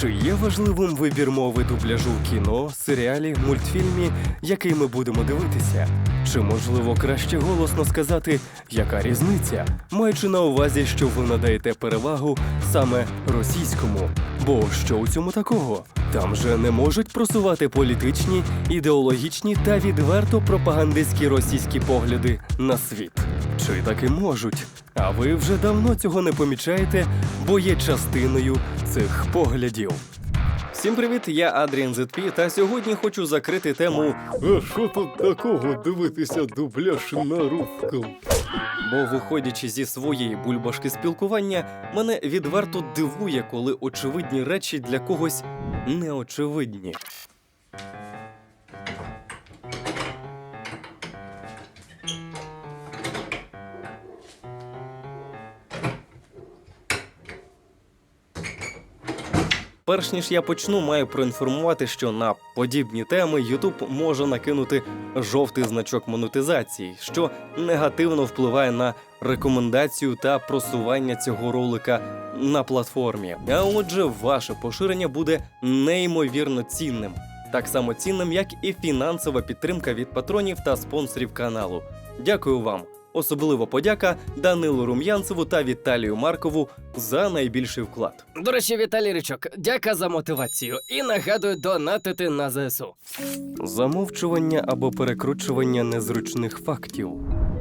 Чи є важливим вибір мови дубляжу в кіно, серіалі, мультфільмі, який ми будемо дивитися? Чи можливо краще голосно сказати, яка різниця, маючи на увазі, що ви надаєте перевагу саме російському? Бо що у цьому такого? Там же не можуть просувати політичні, ідеологічні та відверто пропагандистські російські погляди на світ. Чи таки можуть? А ви вже давно цього не помічаєте, бо є частиною цих поглядів. Всім привіт, я Адріан Зетпі, та сьогодні хочу закрити тему А що тут такого дивитися дубляж на русском? Бо, виходячи зі своєї бульбашки спілкування, мене відверто дивує, коли очевидні речі для когось неочевидні. Перш ніж я почну, маю проінформувати, що на подібні теми YouTube може накинути жовтий значок монетизації, що негативно впливає на рекомендацію та просування цього ролика на платформі. А отже, ваше поширення буде неймовірно цінним, так само цінним, як і фінансова підтримка від патронів та спонсорів каналу. Дякую вам. Особливо подяка Данилу Рум'янцеву та Віталію Маркову за найбільший вклад. До речі, Віталій Ричок, дяка за мотивацію і нагадую донатити на ЗСУ. Замовчування або перекручування незручних фактів.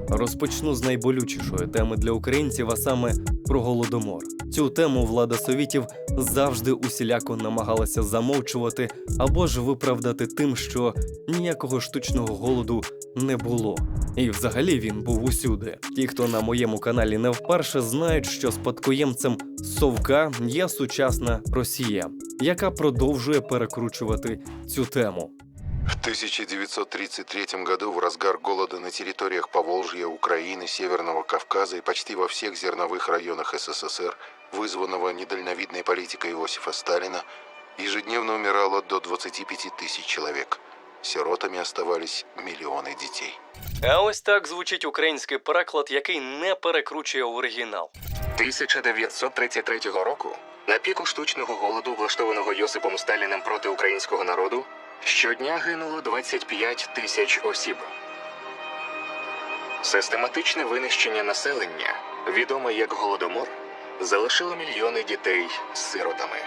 Розпочну з найболючішої теми для українців, а саме про голодомор. Цю тему влада совітів завжди усіляко намагалася замовчувати або ж виправдати тим, що ніякого штучного голоду не було. І взагалі він був усюди. Ті, хто на моєму каналі не вперше, знають, що спадкоємцем совка є сучасна Росія, яка продовжує перекручувати цю тему. В 1933 году в разгар голода на территориях Поволжья, Украины, Северного Кавказа и почти во всех зерновых районах СССР, вызванного недальновидной политикой Иосифа Сталина, ежедневно умирало до 25 тысяч человек. Сиротами оставались миллионы детей. А ось так звучить український переклад, який не перекручує оригінал. 1933 року, на піку штучного голоду, влаштованого Йосипом Сталіним проти українського народу, щодня гинуло 25 тисяч осіб. Систематичне винищення населення, відоме як голодомор, залишило мільйони дітей сиротами.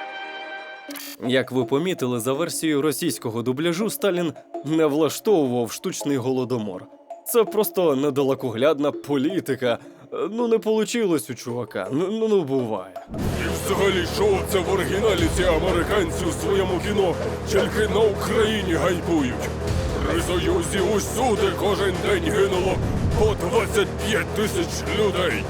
Як ви помітили, за версією російського дубляжу Сталін не влаштовував штучний голодомор. Це просто недалекоглядна політика. Ну, не получилось у чувака. Ну, ну, ну буває. Взагалі, що це в оригіналі ці американці у своєму кіно тільки на Україні гайбують. При Союзі усюди кожен день гинуло по 25 тисяч людей.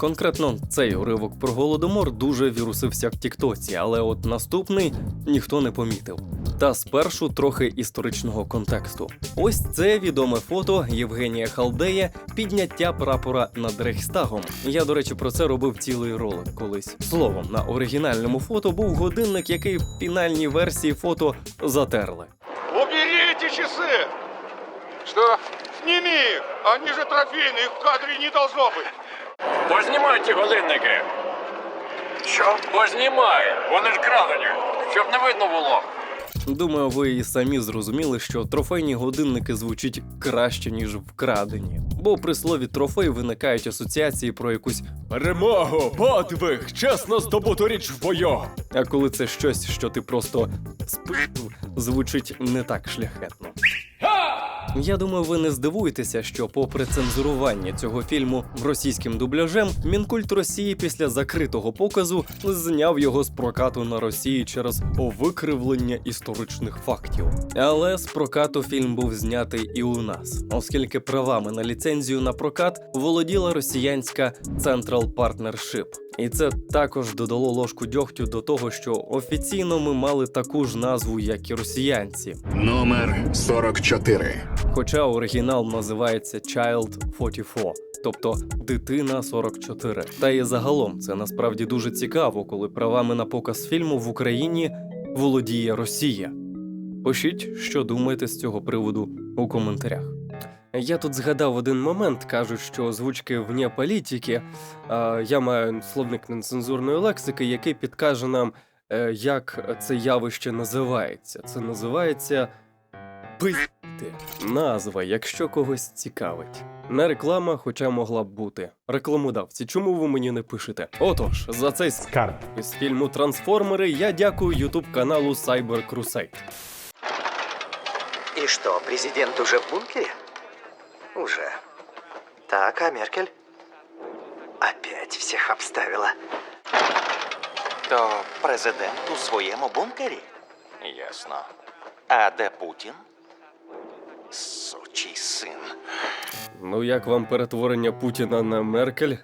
Конкретно цей уривок про голодомор дуже вірусився в Тіктоці, але от наступний ніхто не помітив. Та спершу трохи історичного контексту. Ось це відоме фото Євгенія Халдея підняття прапора над Рейхстагом. Я, до речі, про це робив цілий ролик колись. Словом, на оригінальному фото був годинник, який в фінальній версії фото затерли. Уберите часы! Что? Сними их! Они же трофейные, их в кадре не должно Познімайте годинники. Що? Познімай. Вони ж крадені. Щоб не видно було. Думаю, ви і самі зрозуміли, що трофейні годинники звучать краще, ніж вкрадені. Бо при слові трофей виникають асоціації про якусь Перемогу, подвиг, чесно здобуту річ в бою. А коли це щось, що ти просто спив, звучить не так шляхетно. Я думаю, ви не здивуєтеся, що попри цензурування цього фільму російським дубляжем, Мінкульт Росії після закритого показу зняв його з прокату на Росії через викривлення історичних фактів. Але з прокату фільм був знятий і у нас, оскільки правами на ліцензію на прокат володіла росіянська Central Partnership. І це також додало ложку дьогтю до того, що офіційно ми мали таку ж назву, як і росіянці. Номер 44. Хоча оригінал називається Child 44, тобто дитина 44. Та і загалом це насправді дуже цікаво, коли правами на показ фільму в Україні володіє Росія. Пишіть, що думаєте з цього приводу у коментарях. Я тут згадав один момент, кажуть, що озвучки вне політики. А, я маю словник нецензурної лексики, який підкаже нам, Е, як це явище називається? Це називається пизди. Назва, якщо когось цікавить. Не реклама, хоча могла б бути. Рекламодавці, чому ви мені не пишете? Отож, за цей скарб із фільму Трансформери я дякую ютуб каналу Cyber Crusade. И что, президент уже в бункере? Уже. Так, а Меркель? Опять всех обставила. То президент у своєму бункері? Ясно. А де Путін? Сучий син. Ну як вам перетворення Путіна на Меркель?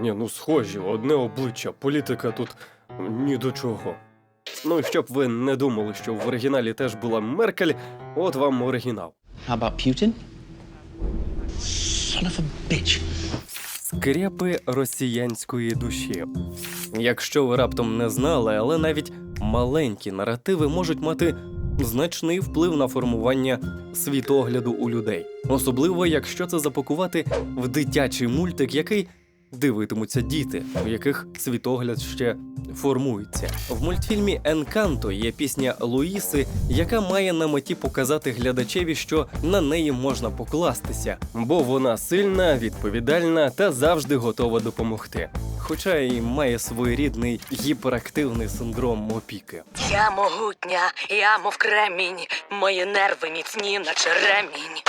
Ні, ну схожі, одне обличчя, політика тут ні до чого. Ну і щоб ви не думали, що в оригіналі теж була Меркель, от вам оригінал. How about Putin? Son of a bitch. Скрепи росіянської душі. Якщо ви раптом не знали, але навіть маленькі наративи можуть мати значний вплив на формування світогляду у людей, особливо якщо це запакувати в дитячий мультик, який дивитимуться діти, у яких світогляд ще формується. В мультфільмі Енканто є пісня Луїси, яка має на меті показати глядачеві, що на неї можна покластися, бо вона сильна, відповідальна та завжди готова допомогти. Хоча і має своєрідний гіперактивний синдром опіки. Я могутня, я мов кремінь, мої нерви міцні, наче ремінь.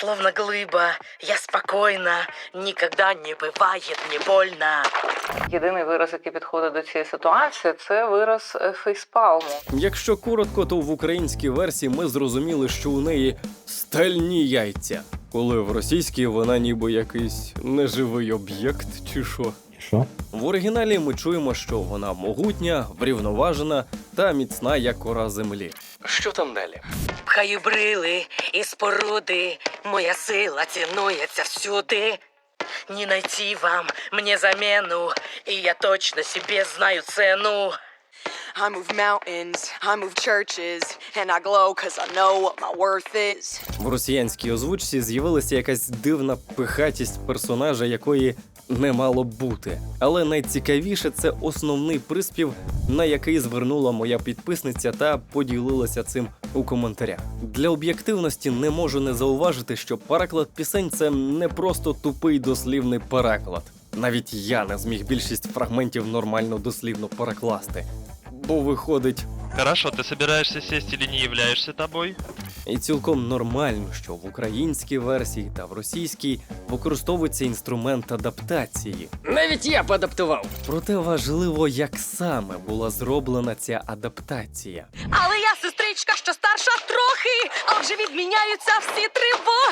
Словно глиба, я спокойна, ніколи не буває не больно. Єдиний вираз, який підходить до цієї ситуації, це вираз е, фейспалму. Якщо коротко, то в українській версії ми зрозуміли, що у неї стальні яйця, коли в російській вона ніби якийсь неживий об'єкт чи що. Що? В оригіналі ми чуємо, що вона могутня, врівноважена та міцна, як кора землі. Що там далі? Пхаю брили і споруди, моя сила цінується всюди. Не найти вам мне замену, и я точно себе знаю цену. I move mountains, I move churches, and I glow cause I know what my worth is. В росіянській озвучці з'явилася якась дивна пихатість персонажа, якої не мало бути. Але найцікавіше це основний приспів, на який звернула моя підписниця та поділилася цим у коментарях. Для об'єктивності не можу не зауважити, що переклад пісень це не просто тупий дослівний переклад. Навіть я не зміг більшість фрагментів нормально дослівно перекласти. Бо виходить Хорошо, ты собираешься сесть или не являешься тобой? І цілком нормально, що в українській версії та в російській використовується інструмент адаптації. Навіть я поадаптував. Проте важливо, як саме була зроблена ця адаптація. Але я сестричка, що старша трохи, а вже відміняються всі тривоги.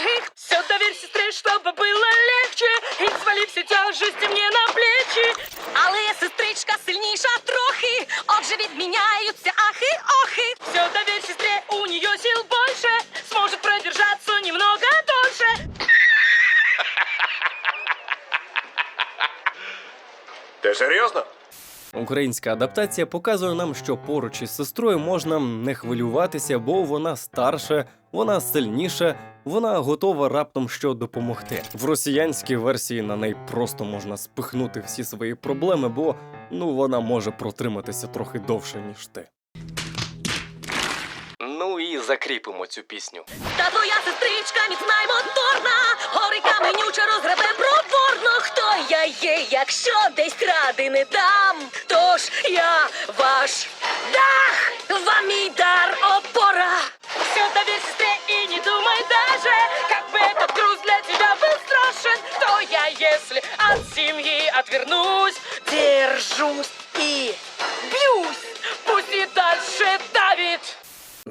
Українська адаптація показує нам, що поруч із сестрою можна не хвилюватися, бо вона старша, вона сильніша, вона готова раптом що допомогти. В росіянській версії на неї просто можна спихнути всі свої проблеми, бо ну вона може протриматися трохи довше, ніж ти. Ну і закріпимо цю пісню. Та твоя сестричка міцна й моторна, гори каменюче розгребе проворно. Хто я є, якщо десь кради не дам? Тож я ваш дах, вам мій дар опора. Все доверь сестре и не думай даже, как бы этот груз для тебя был страшен. То я, если от семьи отвернусь, держусь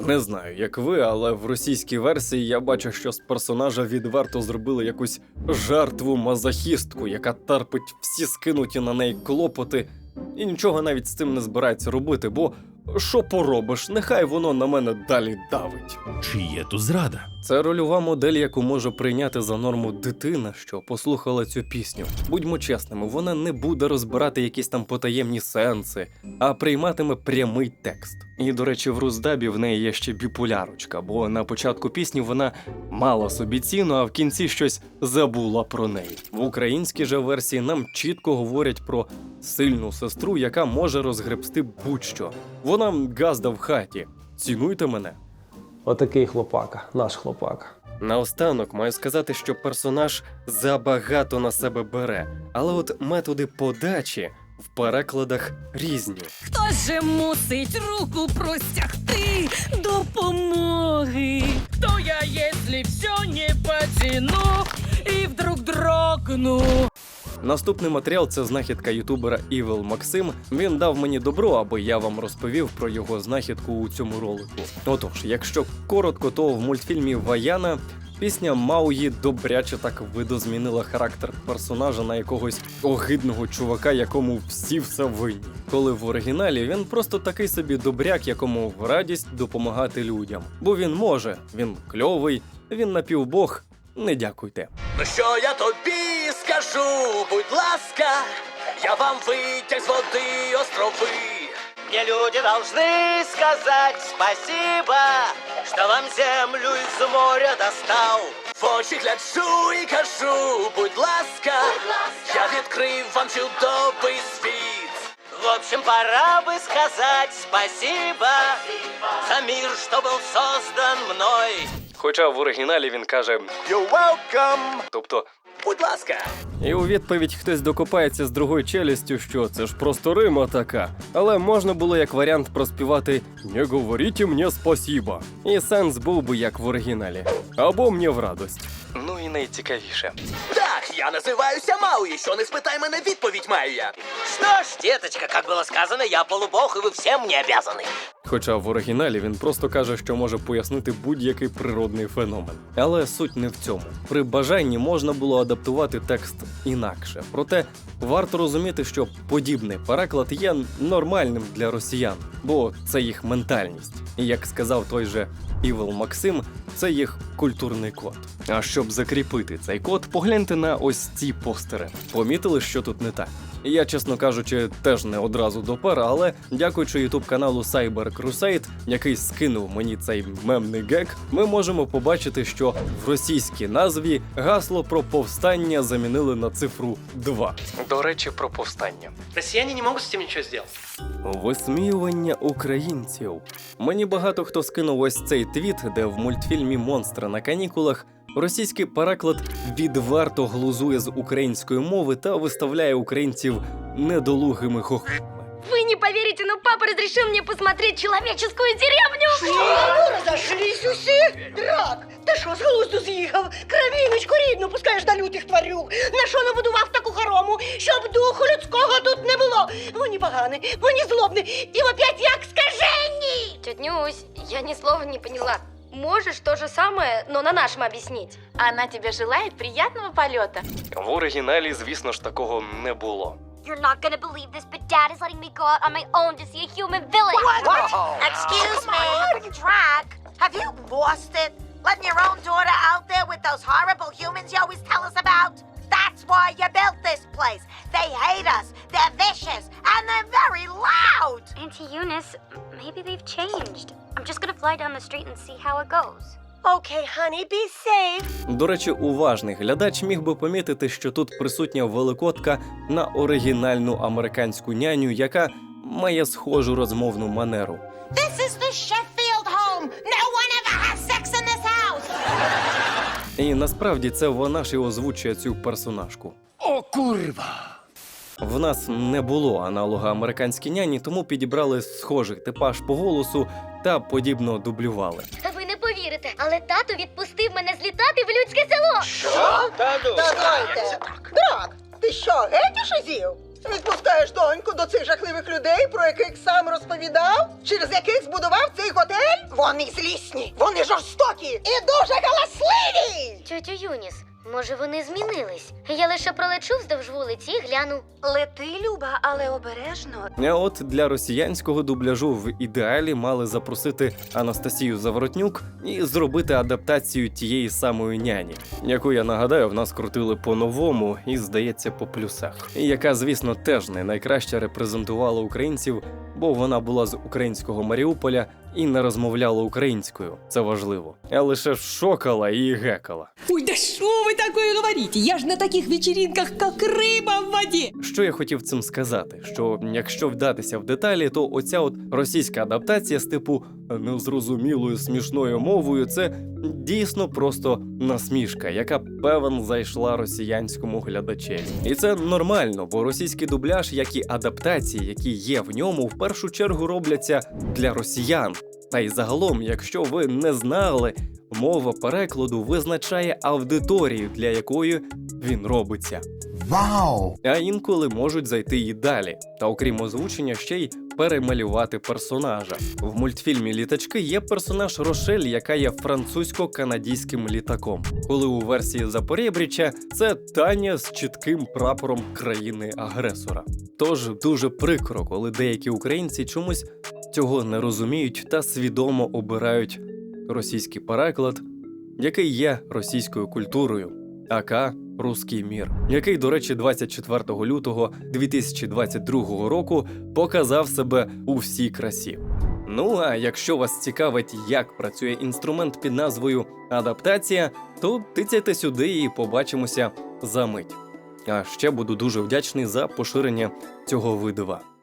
Не знаю, як ви, але в російській версії я бачу, що з персонажа відверто зробили якусь жертву мазохістку, яка терпить всі скинуті на неї клопоти, і нічого навіть з цим не збирається робити, бо що поробиш, нехай воно на мене далі давить. Чи є тут зрада? Це рольова модель, яку може прийняти за норму дитина, що послухала цю пісню. Будьмо чесними, вона не буде розбирати якісь там потаємні сенси, а прийматиме прямий текст. І, до речі, в Руздабі в неї є ще біполярочка, бо на початку пісні вона мала собі ціну, а в кінці щось забула про неї. В українській же версії нам чітко говорять про сильну сестру, яка може розгребсти будь-що. Вона газда в хаті. Цінуйте мене. Отакий хлопака, наш хлопака. Наостанок маю сказати, що персонаж забагато на себе бере, але от методи подачі в перекладах різні. Хто же мусить руку простягти допомоги? Хто я, если все не потяну і вдруг дрогну? Наступний матеріал це знахідка ютубера Evil Максим. Він дав мені добро, аби я вам розповів про його знахідку у цьому ролику. Отож, якщо коротко, то в мультфільмі Ваяна пісня Мауї добряче так видозмінила характер персонажа на якогось огидного чувака, якому всі все винні. Коли в оригіналі він просто такий собі добряк, якому радість допомагати людям. Бо він може, він кльовий, він напівбог. Не дякуйте. Ну що я тобі скажу, будь ласка, я вам витяг з води острови. Мне люди должны сказать спасибо, что вам землю из моря достал. В очі гляджу і кажу, будь ласка, я відкрив вам чудовий світ. В общем, пора бы сказать спасибо за мир, что был создан мной. Хоча в оригіналі він каже You're welcome. Тобто, Будь ласка. і у відповідь хтось докопається з другою челюстю, що це ж просто Рима така. Але можна було як варіант проспівати «Не говоріть мені спасіба. І сенс був би як в оригіналі. Або мені в радость. Ну і найцікавіше. Так, я називаюся Мауї, що не спитай мене, відповідь маю я. Что ж, деточка, как было сказано, я полубог, и вы всем мне обязаны. Хоча в оригіналі він просто каже, що може пояснити будь-який природний феномен. Але суть не в цьому. При бажанні можна було адаптувати текст інакше. Проте варто розуміти, що подібний переклад є нормальним для росіян, бо це їх ментальність. І як сказав той же Івел Максим, це їх культурний код. А щоб закріпити цей код, погляньте на ось ці постери. Помітили, що тут не так. Я, чесно кажучи, теж не одразу допер, але дякуючи ютуб каналу Cyber Crusade, який скинув мені цей мемний гек, ми можемо побачити, що в російській назві гасло про повстання замінили на цифру 2. До речі, про повстання. Росіяни не можуть з цим нічого зробити. Висміювання українців. Мені багато хто скинув ось цей твіт, де в мультфільмі Монстри на канікулах російський переклад відверто глузує з української мови та виставляє українців недолугими хохлами. Вы не поверите, но папа разрешил мне посмотреть человеческую деревню. Ну, розошлись усі? Драк, ти що з глузду з'їхав? Кровіночку рідну пускаєш до лютих тварюк. На що набудував таку хорому, щоб духу людського тут не було? Вони погані, вони злобні і опять як скажені. Тетя Нюсь, я ни слова не поняла. Можешь то же самое, но на нашем объяснить. Она тебе желает приятного полета. В оригіналі, звісно ж, такого не було. You're not gonna believe this, but Dad is letting me go out on my own to see a human village. Excuse me, Drac, have you lost it? Letting your own daughter out there with those horrible humans you always tell us about? That's why you built this place. They hate us, they're vicious, and they're very loud. Auntie Eunice, maybe they've changed. I'm just gonna fly down the street and see how it goes. Okay, honey, be safe. До речі, уважний глядач міг би помітити, що тут присутня великодка на оригінальну американську няню, яка має схожу розмовну манеру. This is the Sheffield І насправді це вона ж і озвучує цю персонажку. О, курва! В нас не було аналога американській няні, тому підібрали схожий типаж по голосу та подібно дублювали. Ви не повірите, але тато відпустив мене злітати в людське село. Що? Давайте. Драк, ти що, геть шизів? Відпускаєш доньку до цих жахливих людей, про яких сам розповідав, через яких збудував цей готель? Вони злісні, вони жорстокі і дуже галасливі! Тетя Юніс, Може, вони змінились? Я лише пролечу вздовж вулиці і гляну. Лети, Люба, але обережно. А от для росіянського дубляжу в ідеалі мали запросити Анастасію Заворотнюк і зробити адаптацію тієї самої няні, яку я нагадаю, в нас крутили по-новому і, здається, по плюсах. І яка, звісно, теж не найкраще репрезентувала українців, бо вона була з українського Маріуполя і не розмовляла українською. Це важливо. А лише шокала і гекала. Ой, да что вы такое говорите? Я же на таких вечеринках, как рыба в воде. Що я хотів цим сказати? Що якщо вдатися в деталі, то оця от російська адаптація з типу незрозумілою смішною мовою це дійсно просто насмішка, яка певен зайшла росіянському глядачеві. І це нормально, бо російський дубляж, як і адаптації, які є в ньому, в першу чергу робляться для росіян. Та й загалом, якщо ви не знали, мова перекладу визначає аудиторію, для якої він робиться. Вау! А інколи можуть зайти і далі. Та окрім озвучення, ще й перемалювати персонажа. В мультфільмі Літачки є персонаж Рошель, яка є французько-канадійським літаком. Коли у версії Запорєбріча це Таня з чітким прапором країни-агресора. Тож дуже прикро, коли деякі українці чомусь цього не розуміють та свідомо обирають російський переклад, який є російською культурою, АК Руський мір, який, до речі, 24 лютого 2022 року показав себе у всій красі. Ну а якщо вас цікавить, як працює інструмент під назвою адаптація, то тицяйте сюди і побачимося за мить. А ще буду дуже вдячний за поширення цього видива.